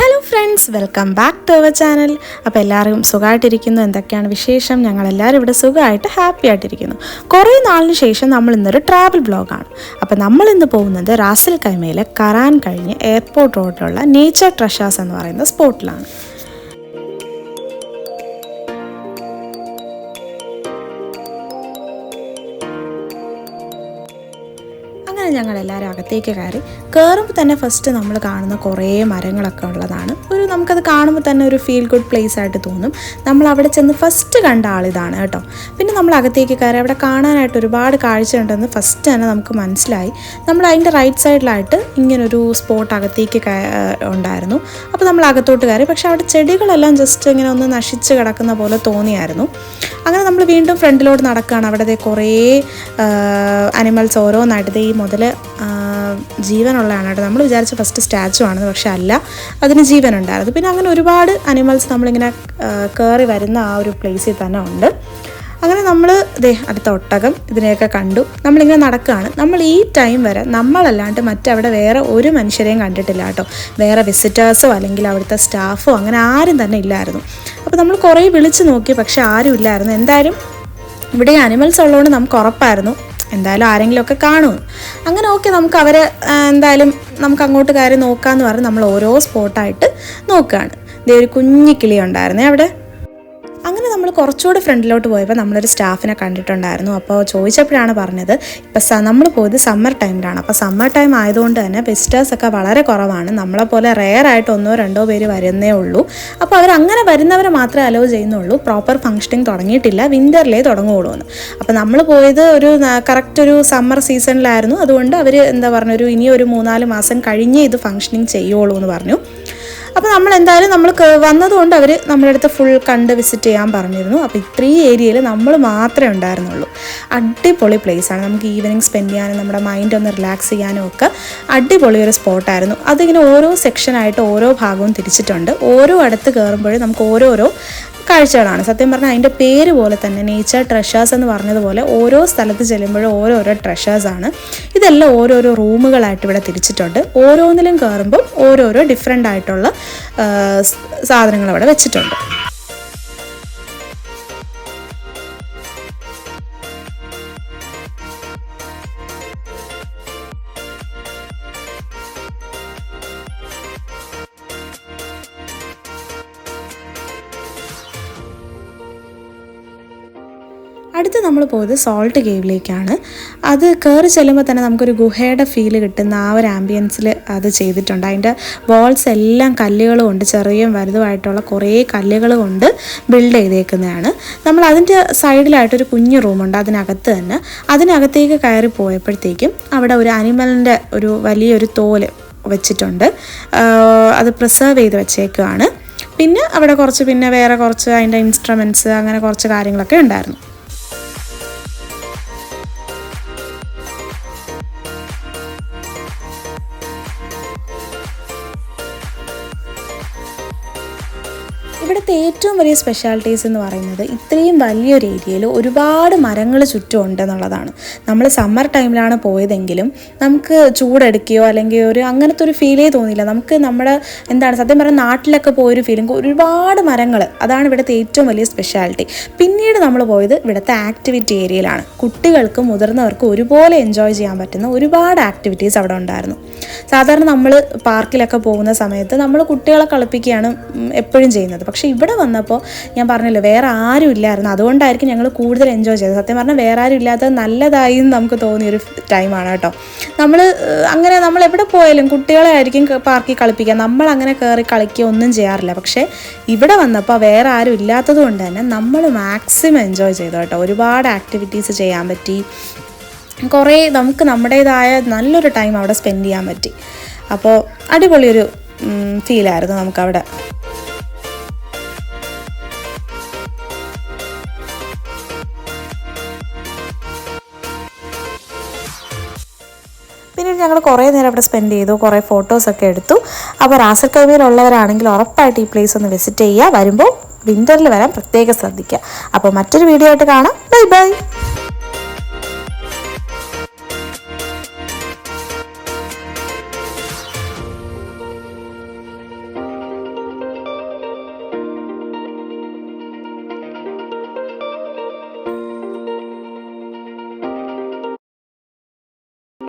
Hello friends welcome back to our channel അപ്പോൾ എല്ലാവരും സുഖമായിട്ടിരിക്കുന്നു എന്തൊക്കെയാണ് വിശേഷം? ഞങ്ങളെല്ലാവരും ഇവിടെ സുഖമായിട്ട് ഹാപ്പി ആയിട്ടിരിക്കുന്നു. കുറേ നാളിന് ശേഷം നമ്മൾ ഇന്നൊരു ട്രാവൽ ബ്ലോഗാണ് അപ്പോൾ നമ്മൾ ഇന്ന് പോകുന്നത് റാസൽ കൈമയിലെ കറാൻ കഴിഞ്ഞ് എയർപോർട്ട് റോഡിലുള്ള നേച്ചർ ട്രഷേഴ്സ് എന്ന് പറയുന്ന സ്പോട്ടിലാണ് ഞങ്ങൾ എല്ലാവരും അകത്തേക്ക് കയറി കയറുമ്പോൾ തന്നെ ഫസ്റ്റ് നമ്മൾ കാണുന്ന കുറേ മരങ്ങളൊക്കെ ഉള്ളതാണ്. ഒരു നമുക്കത് കാണുമ്പോൾ തന്നെ ഒരു ഫീൽ ഗുഡ് പ്ലേസ് ആയിട്ട് തോന്നും. നമ്മൾ അവിടെ ചെന്ന് ഫസ്റ്റ് കണ്ട ആളിതാണ് കേട്ടോ. പിന്നെ നമ്മൾ അകത്തേക്ക് കയറി അവിടെ കാണാനായിട്ട് ഒരുപാട് കാഴ്ചയുണ്ടെന്ന് ഫസ്റ്റ് തന്നെ നമുക്ക് മനസ്സിലായി. നമ്മൾ അതിന്റെ റൈറ്റ് സൈഡിലായിട്ട് ഇങ്ങനൊരു സ്പോട്ട് അകത്തേക്ക് ഉണ്ടായിരുന്നു. അപ്പോൾ നമ്മൾ അകത്തോട്ട് കയറി. പക്ഷെ അവിടെ ചെടികളെല്ലാം ജസ്റ്റ് ഇങ്ങനെ ഒന്ന് നശിച്ച് കിടക്കുന്ന പോലെ തോന്നിയായിരുന്നു. അങ്ങനെ നമ്മൾ വീണ്ടും ഫ്രണ്ടിലോട്ട് നടക്കുകയാണ്. അവിടെ കുറേ അനിമൽസ് ഓരോന്നായിട്ട് ഈ മുതൽ ജീവനുള്ളതാണ് കേട്ടോ. നമ്മൾ വിചാരിച്ച ഫസ്റ്റ് സ്റ്റാച്ചു ആണെന്ന് പക്ഷേ അല്ല. അതിന് ജീവനുണ്ടായിരുന്നു. പിന്നെ അങ്ങനെ ഒരുപാട് അനിമൽസ് നമ്മളിങ്ങനെ കയറി വരുന്ന ആ ഒരു പ്ലേസിൽ തന്നെ ഉണ്ട്. അങ്ങനെ നമ്മൾ ദേ അടുത്ത ഒട്ടകം ഇതിനെയൊക്കെ കണ്ടു. നമ്മളിങ്ങനെ നടക്കുകയാണ് നമ്മൾ ഈ ടൈം വരെ നമ്മളല്ലാണ്ട് മറ്റവിടെ വേറെ ഒരു മനുഷ്യരെയും കണ്ടിട്ടില്ല കേട്ടോ. വേറെ വിസിറ്റേഴ്സോ അല്ലെങ്കിൽ അവിടുത്തെ സ്റ്റാഫോ അങ്ങനെ ആരും തന്നെ ഇല്ലായിരുന്നു. അപ്പോൾ നമ്മൾ കുറേ വിളിച്ചു നോക്കി പക്ഷെ ആരും ഇല്ലായിരുന്നു. എന്തായാലും ഇവിടെ അനിമൽസ് ഉള്ളതുകൊണ്ട് നമുക്ക് ഉറപ്പായിരുന്നു. എന്തായാലും ആരെങ്കിലുമൊക്കെ കാണുമെന്ന് അങ്ങനെ ഓക്കെ നമുക്ക് അവരെ എന്തായാലും നമുക്ക് അങ്ങോട്ട് കയറി നോക്കാമെന്ന് പറഞ്ഞ് നമ്മൾ ഓരോ സ്പോട്ടായിട്ട് നോക്കുകയാണ് ഇതേ ഒരു കുഞ്ഞു കിളി ഉണ്ടായിരുന്നേ അവിടെ. കുറച്ചുകൂടി ഫ്രണ്ടിലോട്ട് പോയപ്പോൾ നമ്മളൊരു സ്റ്റാഫിനെ കണ്ടിട്ടുണ്ടായിരുന്നു. അപ്പോൾ ചോദിച്ചപ്പോഴാണ് പറഞ്ഞത് ഇപ്പം നമ്മൾ പോയത് സമ്മർ ടൈമിലാണ്. അപ്പോൾ സമ്മർ ടൈം ആയതുകൊണ്ട് തന്നെ വിസിറ്റേഴ്സ് ഒക്കെ വളരെ കുറവാണ്. നമ്മളെപ്പോലെ റെയർ ആയിട്ട് ഒന്നോ രണ്ടോ പേര് വരുന്നേ ഉള്ളൂ. അപ്പോൾ അവർ അങ്ങനെ വരുന്നവരെ മാത്രമേ അലോ ചെയ്യുന്നുള്ളൂ. പ്രോപ്പർ ഫങ്ഷനിങ് തുടങ്ങിയിട്ടില്ല. വിന്ററിലേ തുടങ്ങുകയുള്ളൂ എന്ന്. അപ്പോൾ നമ്മൾ പോയത് ഒരു കറക്റ്റ് ഒരു സമ്മർ സീസണിലായിരുന്നു അതുകൊണ്ട് അവർ എന്താ പറഞ്ഞ ഒരു ഇനി ഒരു മൂന്നാൽ മാസം കഴിഞ്ഞേ ഇത് ഫങ്ഷനിങ് ചെയ്യുള്ളൂ എന്ന് പറഞ്ഞു. അപ്പോൾ നമ്മൾ എന്തായാലും നമ്മൾ വന്നതുകൊണ്ട് അവർ നമ്മുടെ അടുത്ത് ഫുൾ കണ്ട് വിസിറ്റ് ചെയ്യാൻ പറഞ്ഞിരുന്നു. അപ്പോൾ ഇത്രയും ഏരിയയിൽ നമ്മൾ മാത്രമേ ഉണ്ടായിരുന്നുള്ളൂ. അടിപൊളി ആണ്. നമുക്ക് ഈവനിങ് സ്പെൻഡ് ചെയ്യാനും നമ്മുടെ മൈൻഡ് ഒന്ന് റിലാക്സ് ചെയ്യാനും ഒക്കെ അടിപൊളി ഒരു സ്പോട്ടായിരുന്നു അതിങ്ങനെ ഓരോ സെക്ഷനായിട്ട് ഓരോ ഭാഗവും തിരിച്ചിട്ടുണ്ട്. ഓരോ അടുത്ത് കയറുമ്പോഴും നമുക്ക് ഓരോരോ കാഴ്ചകളാണ്. സത്യം പറഞ്ഞാൽ അതിന്റെ പേര് പോലെ തന്നെ നേച്ചർ ട്രഷേഴ്സ് എന്ന് പറഞ്ഞതുപോലെ ഓരോ സ്ഥലത്ത് ചെല്ലുമ്പോഴും ഓരോരോ ട്രഷേഴ്സാണ് ഇതെല്ലാം ഓരോരോ റൂമുകളായിട്ട് ഇവിടെ തിരിച്ചിട്ടുണ്ട്. ഓരോന്നിലും കയറുമ്പം ഓരോരോ ഡിഫറെന്റ് ആയിട്ടുള്ള സാധനങ്ങൾ അവിടെ വെച്ചിട്ടുണ്ട്. അടുത്ത് നമ്മൾ പോയത് സോൾട്ട് കേവിലേക്കാണ് അത് കയറി ചെല്ലുമ്പോൾ തന്നെ നമുക്കൊരു ഗുഹയുടെ ഫീൽ കിട്ടുന്ന ആ ഒരു ആംബിയൻസിൽ അത് ചെയ്തിട്ടുണ്ട്. അതിന്റെ വാൾസ് എല്ലാം കല്ലുകൾ കൊണ്ട് ചെറിയും വലുതുമായിട്ടുള്ള കുറേ കല്ലുകൾ കൊണ്ട് ബിൽഡ് ചെയ്തേക്കുന്നതാണ്. നമ്മൾ അതിന്റെ സൈഡിലായിട്ടൊരു കുഞ്ഞു റൂമുണ്ട് അതിനകത്ത് തന്നെ. അതിനകത്തേക്ക് കയറി പോയപ്പോഴത്തേക്കും അവിടെ ഒരു അനിമലിന്റെ ഒരു വലിയൊരു തോൽ വെച്ചിട്ടുണ്ട്. അത് പ്രിസർവ് ചെയ്ത് വെച്ചേക്കുകയാണ് പിന്നെ അവിടെ കുറച്ച് പിന്നെ വേറെ കുറച്ച് അതിന്റെ ഇൻസ്ട്രുമെന്റ്സ് അങ്ങനെ കുറച്ച് കാര്യങ്ങളൊക്കെ ഉണ്ടായിരുന്നു. ഇവിടുത്തെ ഏറ്റവും വലിയ സ്പെഷ്യാലിറ്റീസ് എന്ന് പറയുന്നത് ഇത്രയും വലിയൊരു ഏരിയയിൽ ഒരുപാട് മരങ്ങൾ ചുറ്റും ഉണ്ടെന്നുള്ളതാണ്. നമ്മൾ സമ്മർ ടൈമിലാണ് പോയതെങ്കിലും നമുക്ക് ചൂടെടുക്കുകയോ അല്ലെങ്കിൽ ഒരു അങ്ങനത്തെ ഒരു ഫീലേ തോന്നിയില്ല. നമുക്ക് നമ്മുടെ എന്താണ് സത്യം പറഞ്ഞാൽ നാട്ടിലൊക്കെ പോയൊരു ഫീലിംഗ് ഒരുപാട് മരങ്ങൾ. അതാണ് ഇവിടുത്തെ ഏറ്റവും വലിയ സ്പെഷ്യാലിറ്റി പിന്നീട് നമ്മൾ പോയത് ഇവിടുത്തെ ആക്ടിവിറ്റി ഏരിയയിലാണ് കുട്ടികൾക്കും മുതിർന്നവർക്കും ഒരുപോലെ എൻജോയ് ചെയ്യാൻ പറ്റുന്ന ഒരുപാട് ആക്ടിവിറ്റീസ് അവിടെ ഉണ്ടായിരുന്നു. സാധാരണ നമ്മൾ പാർക്കിലൊക്കെ പോകുന്ന സമയത്ത് നമ്മൾ കുട്ടികളെ കളിപ്പിക്കുകയാണ് എപ്പോഴും ചെയ്യുന്നത്. പക്ഷേ ഇവിടെ വന്നപ്പോൾ ഞാൻ പറഞ്ഞല്ലോ വേറെ ആരും ഇല്ലായിരുന്നു. അതുകൊണ്ടായിരിക്കും ഞങ്ങൾ കൂടുതൽ എൻജോയ് ചെയ്തത്. സത്യം പറഞ്ഞാൽ വേറെ ആരും ഇല്ലാത്തത് നല്ലതായി എന്ന് നമുക്ക് തോന്നിയൊരു ടൈമാണ് കേട്ടോ. നമ്മൾ അങ്ങനെ നമ്മൾ എവിടെ പോയാലും കുട്ടികളെ ആയിരിക്കും പാർക്കിൽ കളിപ്പിക്കുക. നമ്മൾ അങ്ങനെ കയറി കളിക്കുക ഒന്നും ചെയ്യാറില്ല. പക്ഷേ ഇവിടെ വന്നപ്പോൾ വേറെ ആരും ഇല്ലാത്തത് കൊണ്ട് തന്നെ നമ്മൾ മാക്സിമം എൻജോയ് ചെയ്തു കേട്ടോ. ഒരുപാട് ആക്ടിവിറ്റീസ് ചെയ്യാൻ പറ്റി. കുറേ നമുക്ക് നമ്മുടേതായ നല്ലൊരു ടൈം അവിടെ സ്പെൻഡ് ചെയ്യാൻ പറ്റി. അപ്പോൾ അടിപൊളിയൊരു ഫീലായിരുന്നു നമുക്കവിടെ പിന്നീട് ഞങ്ങൾ കുറേ നേരം അവിടെ സ്പെൻഡ് ചെയ്തു കുറേ ഫോട്ടോസൊക്കെ എടുത്തു. അപ്പോൾ റാസക്കൈമയിലുള്ളവരാണെങ്കിൽ ഉറപ്പായിട്ട് ഈ പ്ലേസ് ഒന്ന് വിസിറ്റ് ചെയ്യുക. വരുമ്പോൾ വിന്ററിൽ വരാൻ പ്രത്യേകം ശ്രദ്ധിക്കുക. അപ്പോൾ മറ്റൊരു വീഡിയോ ആയിട്ട് കാണാം. Bye bye